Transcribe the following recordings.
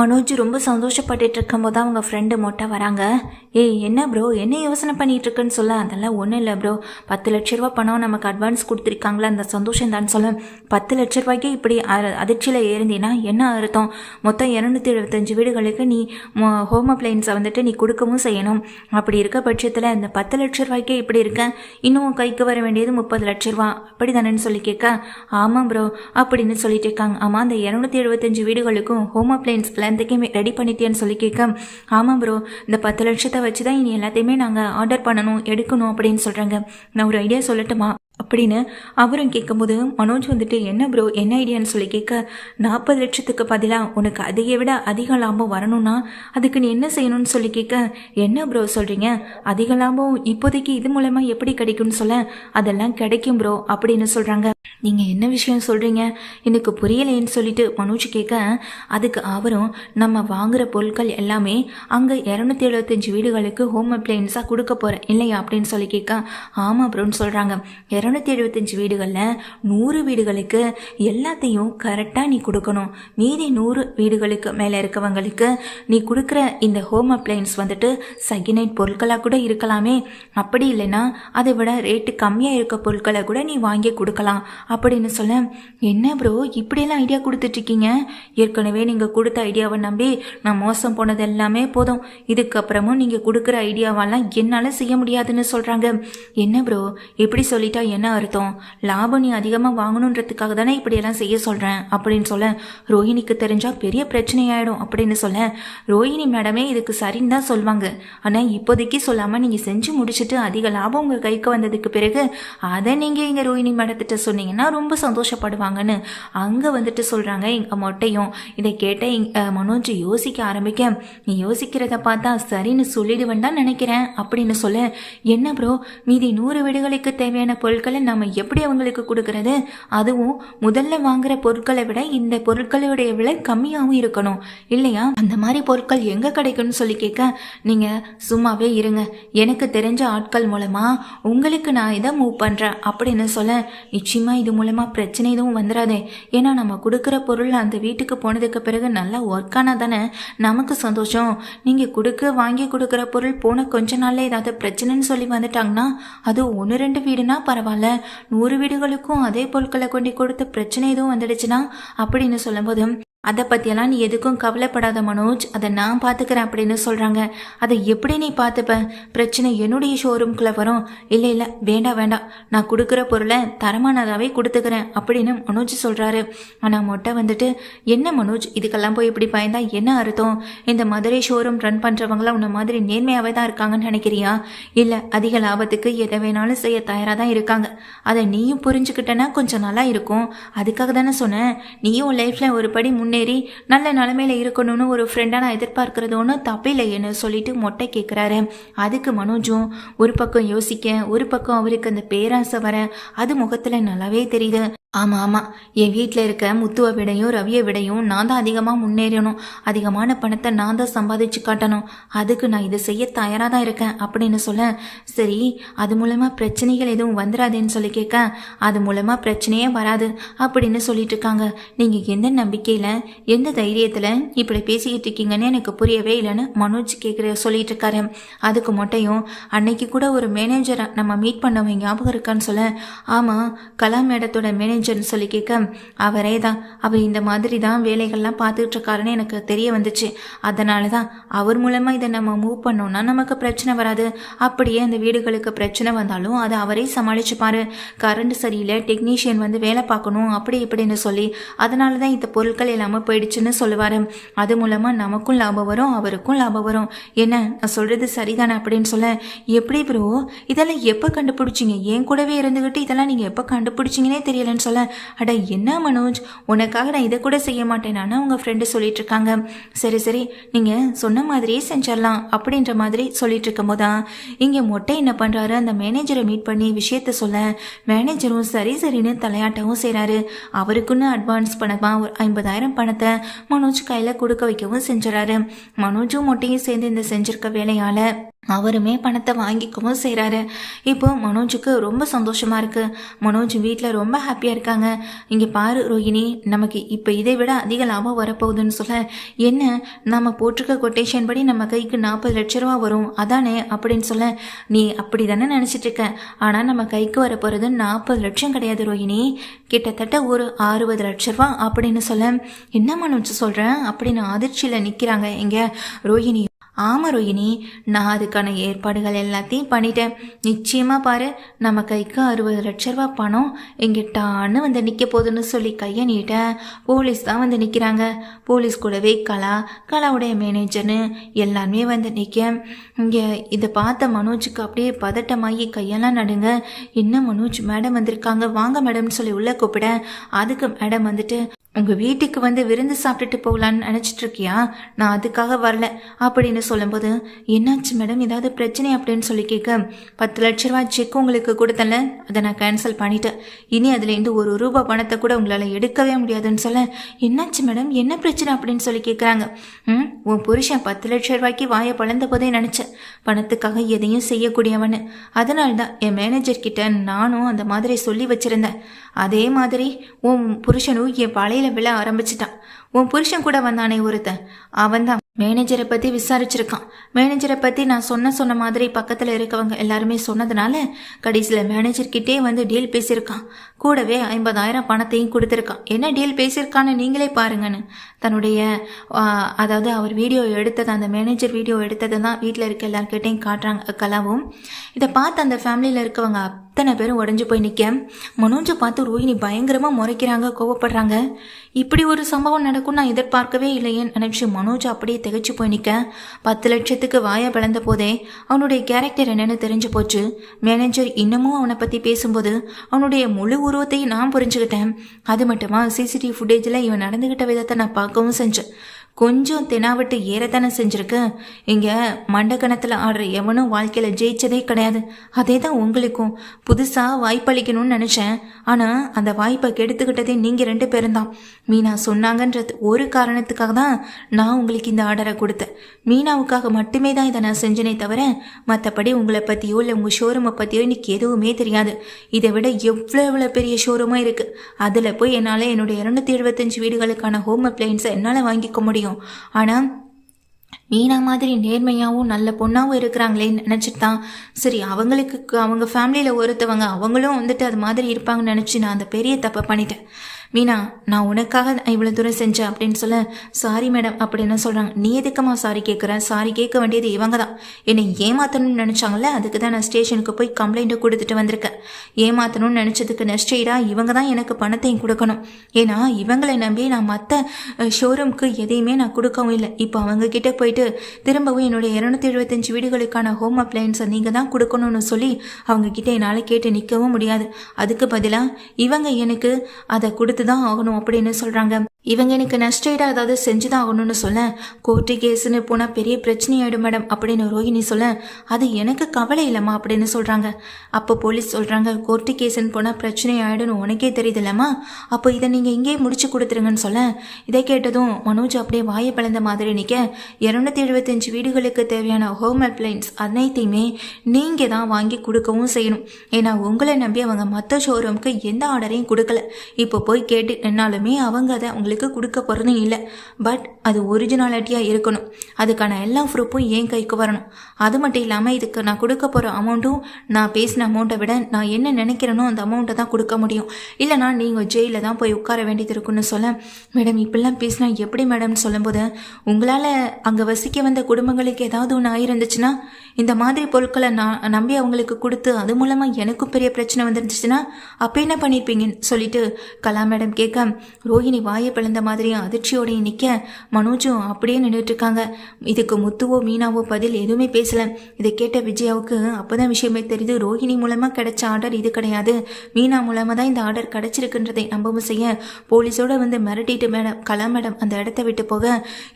மனோஜ் ரொம்ப சந்தோஷப்பட்டுட்டு இருக்கும்போது தான் அவங்க ஃப்ரெண்டு மொட்டை வராங்க. ஏய் என்ன ப்ரோ என்ன யோசனை பண்ணிட்டு இருக்குன்னு சொல்ல. அதெல்லாம் ஒன்றும் இல்லை ப்ரோ பத்து லட்ச ரூபா பணம் நமக்கு அட்வான்ஸ் கொடுத்துருக்காங்களே அந்த சந்தோஷம் தான் சொல்ல. பத்து லட்ச ரூபாய்க்கே இப்படி அதிர்ச்சியில் ஏறிந்தீங்கன்னா என்ன அர்த்தம்? மொத்தம் இரநூத்தி எழுபத்தஞ்சு வீடுகளுக்கு நீ ஹோம் அப்ளைன்ஸை வந்துட்டு நீ கொடுக்கவும் செய்யணும். அப்படி இருக்க பட்சத்தில் இந்த பத்து லட்ச ரூபாய்க்கே இப்படி இருக்கேன் இன்னும் கைக்கு வர வேண்டியது முப்பது லட்ச ரூபா. அப்படி தானேன்னு சொல்லி கேட்க. ஆமாம் ப்ரோ அப்படின்னு சொல்லிட்டு இருக்காங்க. ஆமாம் அந்த இரநூத்தி எழுபத்தஞ்சு வீடுகளுக்கும் ஹோம் அப்ளைன்ஸ் எல்லாத்துக்கும் ரெடி பண்ணிட்டேன்னு சொல்லி கேட்க ஆமாம் ப்ரோ இந்த பத்து லட்சத்தை வச்சு தான் இனி எல்லாத்தையுமே நாங்கள் ஆர்டர் பண்ணணும் எடுக்கணும் அப்படின்னு சொல்கிறாங்க நான் ஒரு ஐடியா சொல்லட்டுமா? அப்படின்னு அவரும் கேட்கும்போது மனோஜ் வந்துட்டு என்ன ப்ரோ என்ன ஐடியான்னு சொல்லி கேட்க நாற்பது லட்சத்துக்கு பதிலாக உனக்கு அதையை விட அதிக லாபம் வரணும்னா அதுக்கு நீ என்ன செய்யணும்னு சொல்லி கேட்க என்ன ப்ரோ சொல்கிறீங்க அதிக லாபம் இப்போதைக்கு இது மூலமாக எப்படி கிடைக்கும்னு சொல்ல அதெல்லாம் கிடைக்கும் ப்ரோ அப்படின்னு சொல்கிறாங்க நீங்கள் என்ன விஷயம் சொல்கிறீங்க எனக்கு புரியலைன்னு சொல்லிட்டு மனோஜ் கேட்க அதுக்கு அவரும் நம்ம வாங்குகிற பொருட்கள் எல்லாமே அங்கே இரநூத்தி எழுபத்தஞ்சு வீடுகளுக்கு ஹோம் அப்ளையன்ஸாக கொடுக்க போகிறேன் இல்லையா? அப்படின்னு சொல்லி கேட்க ஆமாம் ப்ரோன்னு சொல்கிறாங்க இரநூத்தி எழுபத்தஞ்சு வீடுகளில் நூறு வீடுகளுக்கு எல்லாத்தையும் கரெக்டாக நீ கொடுக்கணும். மீதி நூறு வீடுகளுக்கு மேலே இருக்கவங்களுக்கு நீ கொடுக்குற இந்த ஹோம் அப்ளையன்ஸ் வந்துட்டு செகண்ட் பொருட்களாக கூட இருக்கலாமே. அப்படி இல்லைன்னா அதை விட ரேட்டு கம்மியாக இருக்க பொருட்களை கூட நீ வாங்கி கொடுக்கலாம். அப்படின்னு சொல்ல என்ன ப்ரோ இப்படியெல்லாம் ஐடியா கொடுத்துட்ருக்கீங்க? ஏற்கனவே நீங்கள் கொடுத்த ஐடியாவை நம்பி நான் மோசம் போனது எல்லாமே போதும். இதுக்கப்புறமும் நீங்கள் கொடுக்குற ஐடியாவெல்லாம் என்னால் செய்ய முடியாதுன்னு சொல்கிறாங்க என்ன ப்ரோ இப்படி சொல்லிட்டா என்ன அர்த்தம்? லாபம் நீ அதிகமாக வாங்கணுன்றதுக்காக தானே இப்படியெல்லாம் செய்ய சொல்கிறேன் அப்படின்னு சொல்ல ரோஹிணிக்கு தெரிஞ்சால் பெரிய பிரச்சனையாயிடும் அப்படின்னு சொல்ல ரோஹிணி மேடமே இதுக்கு சரின்னு தான் சொல்லுவாங்க ஆனால் இப்போதைக்கு சொல்லாமல் நீங்கள் செஞ்சு முடிச்சுட்டு அதிக லாபம் உங்கள் கைக்கு வந்ததுக்கு பிறகு அதை நீங்கள் எங்கள் ரோஹிணி மேடத்திட்ட சொன்னீங்கன்னா ரொம்ப சந்தோஷப்படுவாங்கன்னு அங்கே வந்துட்டு சொல்கிறாங்க எங்கள் மொட்டையும். இதை கேட்ட எங்க- மனோஜ் யோசிக்க ஆரம்பிக்க நீ யோசிக்கிறத பார்த்தா சரின்னு சொல்லிடுவேன் தான் நினைக்கிறேன் அப்படின்னு சொல்ல என்ன ப்ரோ மீதி நூறு வீடுகளுக்கு தேவையான பொருள் பொருட்களை நம்ம எப்படி அவங்களுக்கு கொடுக்கறது? அதுவும் முதல்ல வாங்குற பொருட்களை விட இந்த பொருட்களுடைய விலை கம்மியாகவும் இருக்கணும். இல்லையா? அந்த மாதிரி பொருட்கள் எங்கே கிடைக்கும்னு சொல்லி கேட்க நீங்கள் சும்மாவே இருங்க. எனக்கு தெரிஞ்ச ஆட்கள் மூலமாக உங்களுக்கு நான் இதை மூவ் பண்ணுறேன் அப்படின்னு சொல்ல நிச்சயமாக இது மூலமாக பிரச்சனை எதுவும் வந்துடாதே ஏன்னா நம்ம கொடுக்குற பொருள் அந்த வீட்டுக்கு போனதுக்கு பிறகு நல்லா ஒர்க் ஆனால் தானே நமக்கு சந்தோஷம். நீங்கள் கொடுக்க வாங்கி கொடுக்குற பொருள் போன கொஞ்ச நாள்ல ஏதாவது பிரச்சனைன்னு சொல்லி வந்துட்டாங்கன்னா அது ஒன்று ரெண்டு வீடுனா பரவாயில்ல. நூறு வீடுகளுக்கும் அதே பொருட்களை கொண்டு கொடுத்து பிரச்சனை எதுவும் வந்துடுச்சுன்னா அப்படின்னு சொல்லும்போது அதை பற்றியெல்லாம் நீ எதுக்கும் கவலைப்படாத மனோஜ். அதை நான் பார்த்துக்கிறேன் அப்படின்னு சொல்கிறாங்க அதை எப்படி நீ பார்த்துப்ப பிரச்சனை என்னுடைய ஷோரூம்குள்ளே வரும். இல்லை இல்லை வேண்டாம் வேண்டாம். நான் கொடுக்குற பொருளை தரமானதாகவே கொடுத்துக்கிறேன் அப்படின்னு மனோஜ் சொல்கிறாரு ஆனால் மொட்டை வந்துட்டு என்ன மனோஜ்? இதுக்கெல்லாம் போய் இப்படி பயந்தா என்ன அர்த்தம்? இந்த மதுரை ஷோரூம் ரன் பண்ணுறவங்களாம் உன்ன மாதிரி நேர்மையாகவே தான் இருக்காங்கன்னு நினைக்கிறியா? இல்லை அதிக லாபத்துக்கு எதை வேணாலும் செய்ய தயாராக தான் இருக்காங்க. அதை நீயும் புரிஞ்சுக்கிட்டனா கொஞ்சம் நல்லா இருக்கும். அதுக்காக தானே சொன்னேன். நீயும் லைஃப்பில் ஒரு படி முன் முன்னேறி நல்ல நிலமையில இருக்கணும்னு ஒரு ஃப்ரெண்டாக நான் எதிர்பார்க்கறது ஒன்றும் தப்பில்லைன்னு சொல்லிட்டு மொட்டை கேட்குறாரு அதுக்கு மனோஜும் ஒரு பக்கம் யோசிக்க ஒரு பக்கம் அவருக்கு அந்த பேராசை வர அது முகத்தில் நல்லாவே தெரியுது. ஆமாம் ஆமாம் என் வீட்டில் இருக்க முத்துவை விடையும் ரவியை விடையும் நான் தான் அதிகமாக முன்னேறணும். அதிகமான பணத்தை நான் தான் சம்பாதிச்சு காட்டணும். அதுக்கு நான் இதை செய்ய தயாராக தான் இருக்கேன் அப்படின்னு சொல்ல சரி அது மூலமாக பிரச்சனைகள் எதுவும் வந்துடாதேன்னு சொல்லி கேட்க அது மூலமாக பிரச்சனையே வராது அப்படின்னு சொல்லிட்டு இருக்காங்க. நீங்கள் எந்த நம்பிக்கையில் எந்த தைரியத்தில் இப்படி பேசிக்கிட்டு இருக்கீங்கன்னு எனக்கு புரியவே இல்லைன்னு மனோஜ் கேட்குற சொல்லிட்டு இருக்காரு. அதுக்கு மொட்டையும் அன்னைக்கு கூட ஒரு மேனேஜரை நம்ம மீட் பண்ணவங்க ஞாபகம் இருக்கான்னு சொல்ல ஆமாம் கலாம் மேடத்தோட மேனேஜர்னு சொல்லி கேட்க அவரே தான் அவர் இந்த மாதிரி தான் வேலைகள்லாம் பார்த்துட்டு இருக்காருன்னு எனக்கு தெரிய வந்துச்சு. அதனால தான் அவர் மூலமாக இதை நம்ம மூவ் பண்ணோம்னா நமக்கு பிரச்சனை வராது. அப்படியே அந்த வீடுகளுக்கு பிரச்சனை வந்தாலும் அதை அவரே சமாளிச்சுப்பாரு. கரண்ட் சரியில்லை டெக்னீஷியன் வந்து வேலை பார்க்கணும் அப்படி இப்படின்னு சொல்லி அதனால தான் இந்த பொருட்கள் இல்லாமல் போயிடுச்சுன்னு சொல்லுவார். அது மூலமாக நமக்கும் லாபம் வரும் அவருக்கும் லாபம் வரும். என்ன நான் சொல்கிறது சரிதானே அப்படின்னு சொல்ல எப்படி ப்ரோ இதெல்லாம் எப்போ கண்டுபிடிச்சிங்க? என் கூடவே இருந்துக்கிட்டு இதெல்லாம் நீங்கள் எப்போ கண்டுபிடிச்சிங்கன்னே தெரியலன்னு சொல்ல அட என்ன மனோஜ்? உனக்காக நான் இதை கூட செய்ய மாட்டேனான்னு உங்கள் ஃப்ரெண்டு சொல்லிட்டு இருக்காங்க. சரி சரி நீங்கள் சொன்ன மாதிரியே செஞ்சிடலாம் அப்படின்ற மாதிரி சொல்லிட்டு இருக்கும் போதான் இங்கே மொட்டை என்ன பண்ணுறாரு அந்த மேனேஜரை மீட் பண்ணி விஷயத்த சொல்ல மேனேஜரும் சரி சரின்னு தலையாட்டவும் செய்கிறாரு அவருக்குன்னு அட்வான்ஸ் பணமாக ஒரு ஐம்பதாயிரம் பணத்தை மனோஜ் கையில் கொடுக்க வைக்கவும் செஞ்சிடறாரு. மனோஜும் மொட்டையும் சேர்ந்து இந்த செஞ்சிருக்க வேலையால் அவருமே பணத்தை வாங்கிக்கவும் செய்கிறாரு இப்போ மனோஜுக்கு ரொம்ப சந்தோஷமாக இருக்குது மனோஜ் வீட்டில் ரொம்ப ஹாப்பியாக இருக்காங்க. இங்கே பாரு ரோஹிணி நமக்கு இப்போ இதை விட அதிக லாபம் வரப்போகுதுன்னு சொல்ல என்ன நம்ம போட்டிருக்க கொட்டேஷன் படி நம்ம கைக்கு நாற்பது லட்ச ரூபா வரும். அதானே? அப்படின்னு சொல்ல நீ அப்படி தானே நினச்சிட்டு இருக்க. ஆனால் நம்ம கைக்கு வர போகிறது நாற்பது லட்சம் கிடையாது ரோஹிணி. கிட்டத்தட்ட ஒரு அறுபது லட்ச ரூபா அப்படின்னு சொல்ல என்ன மனோஜ் சொல்கிறேன் அப்படின்னு அதிர்ச்சியில் நிற்கிறாங்க இங்கே ரோஹிணி. ஆமாம் ரோஹிணி நான் அதுக்கான ஏற்பாடுகள் எல்லாத்தையும் பண்ணிட்டேன். நிச்சயமாக பாரு நம்ம கைக்கு அறுபது லட்ச ரூபா பணம் எங்கிட்டான்னு வந்து நிற்க போகுதுன்னு சொல்லி கையை நீட்டேன் போலீஸ் தான் வந்து நிற்கிறாங்க போலீஸ் கூடவே கலா கலாவுடைய மேனேஜர்னு எல்லாருமே வந்து நிற்க இங்கே இதை பார்த்த மனோஜுக்கு அப்படியே பதட்டமாகி கையெல்லாம் நடுங்க. என்ன மனோஜ் மேடம் வந்திருக்காங்க வாங்க மேடம்னு சொல்லி உள்ளே கூப்பிட அதுக்கு மேடம் வந்துட்டு உங்கள் வீட்டுக்கு வந்து விருந்து சாப்பிட்டுட்டு போகலான்னு நினச்சிட்டு இருக்கியா? நான் அதுக்காக வரல. அப்படின்னு சொல்லும்போது என்னாச்சு மேடம்? ஏதாவது பிரச்சனை? அப்படின்னு சொல்லி கேட்க பத்து லட்ச ரூபா செக் உங்களுக்கு கொடுத்தல அதை நான் கேன்சல் பண்ணிட்டேன். இனி அதுலேருந்து ஒரு ரூபா பணத்தை கூட உங்களால் எடுக்கவே முடியாதுன்னு சொல்ல என்னாச்சு மேடம்? என்ன பிரச்சனை? அப்படின்னு சொல்லி கேட்குறாங்க ம் உன் புருஷன் பத்து லட்ச ரூபாய்க்கு வாயை பழந்த போதே நினச்சேன். பணத்துக்காக எதையும் செய்யக்கூடியவனு. அதனால தான் என் மேனேஜர் கிட்ட நானும் அந்த மாதிரி சொல்லி வச்சிருந்தேன். அதே மாதிரி உன் புருஷனும் என் பழையில விழ ஆரம்பிச்சிட்டான். உன் புருஷன் கூட வந்தானே ஒருத்தன். அவன்தான் மேனேஜரை பற்றி விசாரிச்சிருக்கான். மேனேஜரை பற்றி நான் சொன்ன சொன்ன மாதிரி பக்கத்தில் இருக்கவங்க எல்லாருமே சொன்னதுனால கடைசியில் மேனேஜர்கிட்டே வந்து டீல் பேசியிருக்கான். கூடவே ஐம்பதாயிரம் பணத்தையும் கொடுத்துருக்கான். என்ன டீல் பேசியிருக்கான்னு நீங்களே பாருங்கன்னு. தன்னுடைய அதாவது அவர் வீடியோ எடுத்தது அந்த மேனேஜர் வீடியோ எடுத்தது தான் வீட்டில் இருக்க எல்லாருக்கிட்டையும் காட்டுறாங்க கலாவும். இதை பார்த்து அந்த ஃபேமிலியில் இருக்கவங்க அத்தனை பேரும் உடஞ்சி போய் நிற்க மனோஜை பார்த்து ரோஹிணி பயங்கரமாக முறைக்கிறாங்க கோவப்படுறாங்க. இப்படி ஒரு சம்பவம் நடக்கும் நான் எதிர்பார்க்கவே இல்லையேன்னு நினச்சி மனோஜ் அப்படியே திகச்சு போய் நிற்க பத்து லட்சத்துக்கு வாயை பிளந்த போதே அவனுடைய கேரக்டர் என்னென்னு தெரிஞ்சு போச்சு. மேனேஜர் இன்னமும் அவனை பற்றி பேசும்போது அவனுடைய முழு உருவத்தையும் நான் புரிஞ்சுக்கிட்டேன். அது மட்டுமா சிசிடிவி ஃபுட்டேஜில் இவன் நடந்துக்கிட்ட விதத்தை நான் பார்க்கவும் செஞ்சேன் கொஞ்சம் தினாவிட்டு ஏறத்தானே செஞ்சிருக்கு. இங்க மண்டக்கணத்தில் ஆடுற எவனும் வாழ்க்கையில் ஜெயிச்சதே கிடையாது. அதே தான் உங்களுக்கும். புதுசாக வாய்ப்பளிக்கணும்னு நினச்சேன். ஆனால் அந்த வாய்ப்பை கெடுத்துக்கிட்டதே நீங்கள் ரெண்டு பேரும் தான் மீனா சொன்னாங்கன்றது ஒரு காரணத்துக்காக தான் நான் உங்களுக்கு இந்த ஆர்டரை கொடுத்தேன். மீனாவுக்காக மட்டுமே தான் இதை நான் செஞ்சனே தவிர மற்றபடி உங்களை பற்றியோ இல்லை உங்கள் ஷோரூமை பற்றியோ எனக்கு எதுவுமே தெரியாது. இதை விட எவ்வளோ எவ்வளோ பெரிய ஷோரூமாக இருக்குது அதில் போய் என்னால் என்னுடைய இரநூத்தி எழுபத்தஞ்சு வீடுகளுக்கான ஹோம் அப்ளைன்ஸை என்னால் வாங்கிக்க முடியும். ஆனால் மீனா மாதிரி நேர்மையாகவும் நல்ல பொண்ணாகவும் இருக்கிறாங்களேன்னு நினச்சிட்டு தான் சரி அவங்களுக்கு அவங்க ஃபேமிலியில் ஒருத்தவங்க அவங்களும் வந்துட்டு அது மாதிரி இருப்பாங்கன்னு நினச்சி நான் அந்த பெரிய தப்பை பண்ணிட்டேன். மீனா நான் உனக்காக இவ்வளோ தூரம் செஞ்சேன் அப்படின்னு சொல்ல சாரி மேடம் அப்படின்னு சொல்கிறாங்க நீ எதுக்குமா சாரி கேட்குற சாரி கேட்க வேண்டியது இவங்க தான் என்னை ஏமாற்றணும்னு நினச்சாங்கல்ல அதுக்கு தான் நான் ஸ்டேஷனுக்கு போய் கம்ப்ளைண்ட்டை கொடுத்துட்டு வந்திருக்கேன். ஏமாற்றணும்னு நினச்சதுக்கு நெஸ்டீடாக இவங்க தான் எனக்கு பணத்தையும் கொடுக்கணும். ஏன்னா இவங்களை நம்பி நான் மற்ற ஷோரூம்க்கு எதையுமே நான் கொடுக்கவும் இல்லை. இப்போ அவங்க கிட்ட போயிட்டு திரும்பவும் என்னுடைய இரநூத்தி எழுபத்தஞ்சு வீடுகளுக்கான ஹோம் அப்ளையன்ஸை நீங்கள் தான் கொடுக்கணும்னு சொல்லி அவங்க கிட்ட என்னால் கேட்டு நிற்கவும் முடியாது. அதுக்கு பதிலாக இவங்க எனக்கு அதை கொடுத்து தான் ஆகணும் அப்படின்னு சொல்கிறாங்க இவங்க எனக்கு நஷ்டஈடா ஏதாவது செஞ்சுதான் ஆகணும்னு சொல்ல கோர்ட்டு கேஸுன்னு போனால் பெரிய பிரச்சனையாயிடும் மேடம் அப்படின்னு ரோஹிணி சொல்ல அது எனக்கு கவலை இல்லைம்மா அப்படின்னு சொல்கிறாங்க அப்போ போலீஸ் சொல்கிறாங்க கோர்ட்டு கேஸுன்னு போனால் பிரச்சனை ஆயிடும்னு உனக்கே தெரியுதுல்லம்மா. அப்போ இதை நீங்கள் இங்கேயே முடிச்சு கொடுத்துருங்கன்னு சொல்ல. இதை கேட்டதும் மனோஜ் அப்படியே வாயை பிளந்த மாதிரி நிற்க இரநூத்தி எழுபத்தஞ்சு வீடுகளுக்கு தேவையான ஹோம் அப்ளைன்ஸ் அனைத்தையுமே நீங்கள் தான் வாங்கி கொடுக்கவும் செய்யணும். ஏன்னா உங்களை நம்பி அவங்க மற்ற ஷோரூம்க்கு எந்த ஆர்டரையும் கொடுக்கல. இப்போ போய் கேட்டு நின்னாலுமே அவங்க அதை உங்களுக்கு கொடுக்க போகிறதும் இல்லை. பட் அது ஒரிஜினாலிட்டியாக இருக்கணும். அதுக்கான எல்லா ப்ரூஃபும் என் கைக்கு வரணும். அது மட்டும் இல்லாமல் இதுக்கு நான் கொடுக்க போகிற அமௌண்ட்டும் நான் பேசின அமௌண்ட்டை விட நான் என்ன நினைக்கிறேனோ அந்த அமௌண்ட்டை தான் கொடுக்க முடியும். இல்லைனா நீங்கள் ஜெயிலில் தான் போய் உட்கார வேண்டியது இருக்குன்னு சொல்ல மேடம் இப்படிலாம் பேசினா எப்படி மேடம்னு சொல்லும்போது உங்களால் அங்கே வசிக்க வந்த குடும்பங்களுக்கு ஏதாவது ஒன்று ஆயிருந்துச்சுன்னா இந்த மாதிரி பொருட்களை நான் நம்பி அவங்களுக்கு கொடுத்து அது மூலமாக எனக்கும் பெரிய பிரச்சனை வந்துருந்துச்சுன்னா அப்போ என்ன பண்ணியிருப்பீங்கன்னு சொல்லிட்டு கலா மேடம் கேட்க ரோஹிணி வாயை பிளந்த மாதிரியும் அதிர்ச்சியோடையும் நிற்க மனோஜும் அப்படியே நின்றுட்டுருக்காங்க இதுக்கு முத்துவோ மீனாவோ பதில் எதுவுமே பேசல. இதை கேட்ட விஜயாவுக்கு அப்போதான் விஷயமே தெரியுது. ரோஹிணி மூலமாக கிடைச்ச ஆர்டர் இது கிடையாது. மீனா மூலமாக தான் இந்த ஆர்டர் கிடைச்சிருக்குன்றதை நம்பவும் செய்ய போலீஸோட வந்து மிரட்டிட்டு மேடம் கலா மேடம் அந்த இடத்த விட்டு போக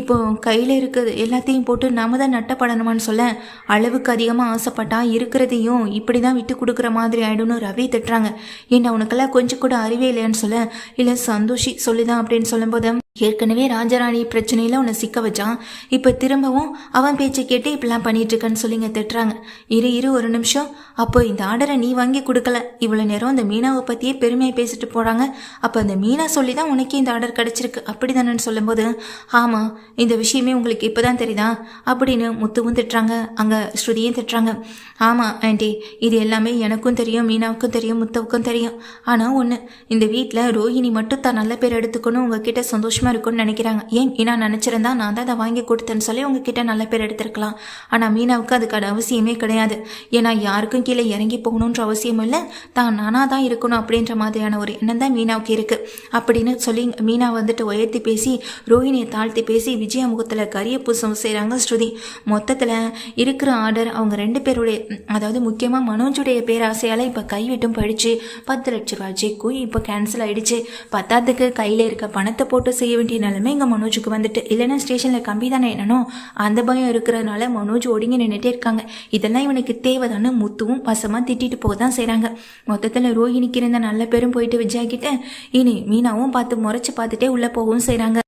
இப்போ கையில் இருக்குது எல்லாத்தையும் போட்டு நாம தான் நட்டப்படணுமான்னு சொல்ல அளவுக்கு அதிகமாக ஆசைப்பட்டா இருக்கிறதையும் இப்படி தான் விட்டு கொடுக்குற மாதிரி ஆயிடும்னு ரவி திட்டுறாங்க. என்ன உனக்கெல்லாம் கொஞ்சம் கூட அறிவே இல்லையான்னு சொல்ல? இல்லை சந்தோஷி சொல்லிதான் அப்படின்னு சொல்லும்போது ஏற்கனவே ராஜராணி பிரச்சனையில் உன்னை சிக்க வச்சான். இப்போ திரும்பவும் அவன் பேச்சை கேட்டு இப்படிலாம் பண்ணிட்டு இருக்கன்னு சொல்லிங்க திட்டுறாங்க. இரு இரு ஒரு நிமிஷம். அப்போ இந்த ஆர்டரை நீ வாங்கி கொடுக்கல. இவ்வளோ நேரம் அந்த மீனாவை பற்றியே பெருமையாக பேசிட்டு போகிறாங்க அப்போ அந்த மீனா சொல்லி தான் உனக்கே இந்த ஆர்டர் கிடச்சிருக்கு. அப்படி தானேன்னு சொல்லும்போது ஆமாம் இந்த விஷயமே உங்களுக்கு இப்போ தான் தெரியுதா? அப்படின்னு முத்துவும் திட்டுறாங்க. அங்கே ஸ்ருதியும் திட்டுறாங்க. ஆமாம் ஆண்டி இது எல்லாமே எனக்கும் தெரியும் மீனாவுக்கும் தெரியும் முத்துவுக்கும் தெரியும். ஆனால் ஒன்று இந்த வீட்டில் ரோஹிணி மட்டும் தான் நல்ல பேர் எடுத்துக்கணும் உங்ககிட்ட சந்தோஷமாக இருக்கும்னு நினைக்கிறாங்க. ஏன்? ஏன்னா நினச்சிருந்தா நான் தான் அதை வாங்கி கொடுத்தேன்னு சொல்லி உங்ககிட்ட நல்ல பேர் எடுத்திருக்கலாம். ஆனால் மீனாவுக்கு அதுக்கான அவசியமே கிடையாது. ஏன்னா யாருக்கும் கீழே இறங்கி போகணுன்ற அவசியம் இல்லை. தான் நானாக தான் இருக்கணும் அப்படின்ற மாதிரியான ஒரு எண்ணம் தான் மீனாவுக்கு இருக்குது அப்படின்னு சொல்லி மீனா வந்துட்டு உயர்த்தி பேசி ரோஹிணியை தாழ்த்தி பேசி விஜயா முகத்தில் கரிய பூசம் செய்கிறாங்க ஸ்ருதி. மொத்தத்தில் இருக்கிற ஆர்டர் அவங்க ரெண்டு பேருடைய அதாவது முக்கியமாக மனோஜுடைய பேராசையால் இப்போ கைவிட்டும் போயிடுச்சு. பத்து லட்ச ரூபாய் செக்கும் இப்போ கேன்சல் ஆயிடுச்சு. பத்தாத்துக்கு கையில் இருக்க பணத்தை போட்டு செய்ய வேண்டிய நிலைமை இங்கே மனோஜுக்கு வந்துட்டு. இல்லைன்னா ஸ்டேஷனில் கம்பி தானே என்னனோ அந்த பயம் இருக்கிறதுனால மனோஜ் ஒடுங்கி நின்றுட்டே இருக்காங்க. இதெல்லாம் இவனுக்கு தேவைதானு முத்துவும் வசமாக திட்டிட்டு போக தான் செய்கிறாங்க மொத்தத்தில் ரோஹிணிக்கு இருந்த நல்ல பேரும் போயிட்டு விஜயாக்கிட்ட இனி மீனாவும் பார்த்து முறைச்சி பார்த்துட்டே உள்ளே போகவும் செய்கிறாங்க